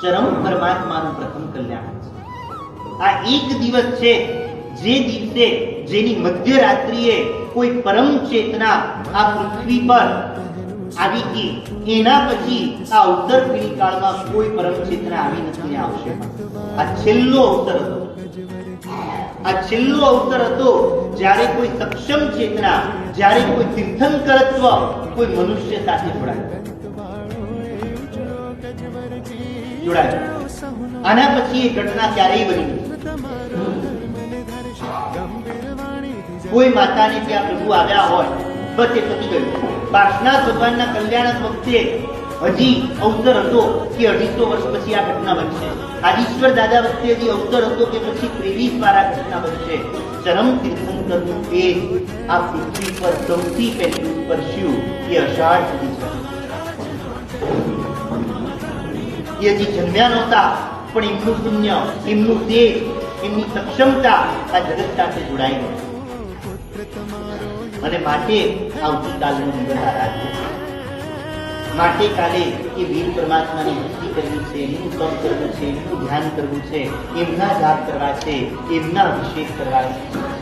ચરમ પરમાત્માનું પ્રથમ કલ્યાણ છે. આ એક દિવસ છે જે દિવસે જેની મધ્યરાત્રિએ કોઈ પરમ ચેતના આ પૃથ્વી પર આવી ગઈ એના પછી આ અવતર પીળી કાળમાં કોઈ પરમ ચેતના આવી નથી આવશે આ છેલ્લો અવસર હતો. આ છેલ્લો અવસર હતો જ્યારે કોઈ સક્ષમ ચેતના, જ્યારે કોઈ તીર્થંકરત્વ કોઈ મનુષ્ય સાથે જોડાય. જોડાય આના પછી એ ઘટના ક્યારેય બની કોઈ માતાને ત્યાં પ્રભુ આવ્યા હોય, બસ એ પતી ગયું. પાર્શનાથ ભગવાનના કલ્યાણ વખતે હજી અવસર હતો કે અઢીસો વર્ષ પછી આ ઘટના બનશે. આદિશ્વર દાદા વખતે હજી અવસર હતો કે પછી ત્રેવીસ વાર આ ઘટના બનશે. ચરમ તીર્થંકરનું તેજ આ પૃથ્વી પર સૌથી પહેલું સ્પર્શ્યું એ અષાઢ એ હજી જન્મ્યા નહોતા પણ એમનું પુણ્ય એમનું દેહ એમની સક્ષમતા આ જગત સાથે ગઈ અને માટે આવતીકાલનું દિવસ આરાધ્ય. માટે કાલે એ વીર પરમાત્માની ભક્તિ કરવી છે એમનું તપ કરવું છે એમનું ધ્યાન કરવું છે એમના જાપ કરવા છે એમના અભિષેક કરવા છે